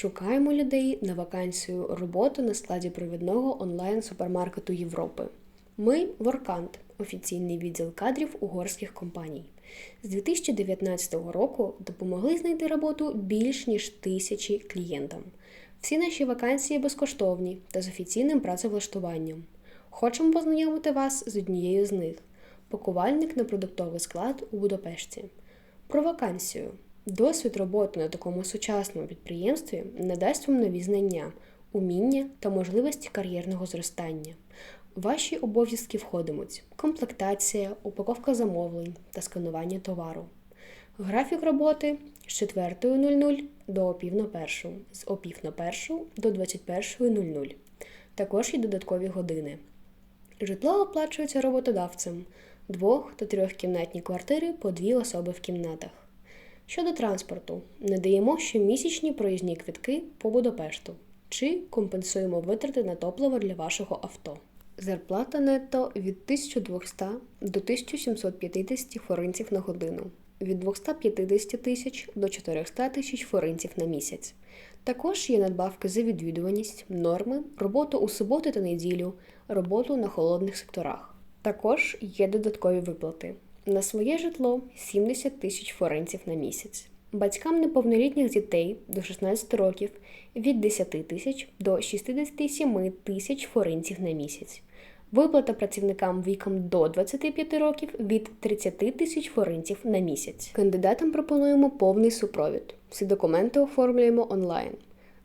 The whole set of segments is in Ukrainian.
Шукаємо людей на вакансію роботи на складі провідного онлайн-супермаркету Європи. Ми Воркант, офіційний відділ кадрів угорських компаній. З 2019 року допомогли знайти роботу більш ніж тисячі клієнтам. Всі наші вакансії безкоштовні та з офіційним працевлаштуванням. Хочемо познайомити вас з однією з них пакувальник на продуктовий склад у Будапешті. Про вакансію. Досвід роботи на такому сучасному підприємстві надасть вам нові знання, уміння та можливості кар'єрного зростання. Ваші обов'язки входитимуть комплектація, упаковка замовлень та сканування товару. Графік роботи з 4.00 до опів на першу, з опів на першу до 21.00. Також є додаткові години. Житло оплачується роботодавцем двох та трьохкімнатні квартири по дві особи в кімнатах. Щодо транспорту, надаємо щомісячні проїзні квитки по Будапешту чи компенсуємо витрати на топливо для вашого авто. Зарплата нетто від 1200 до 1750 форинців на годину, від 250 тисяч до 400 тисяч форинців на місяць. Також є надбавки за відвідуваність, норми, роботу у суботу та неділю, роботу на холодних секторах. Також є додаткові виплати. На своє житло 70 тисяч форинців на місяць. Батькам неповнолітніх дітей до 16 років від 10 тисяч до 67 тисяч форинців на місяць. Виплата працівникам віком до 25 років від 30 тисяч форинців на місяць. Кандидатам пропонуємо повний супровід. Всі документи оформлюємо онлайн.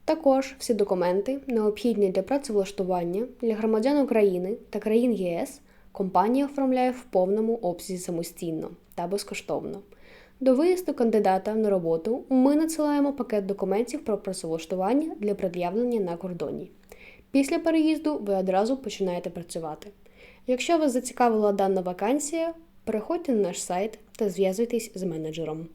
Також всі документи, необхідні для працевлаштування для громадян України та країн ЄС, компанія оформляє в повному обсязі самостійно та безкоштовно. До виїзду кандидата на роботу ми надсилаємо пакет документів про працевлаштування для пред'явлення на кордоні. Після переїзду ви одразу починаєте працювати. Якщо вас зацікавила дана вакансія, переходьте на наш сайт та зв'язуйтесь з менеджером.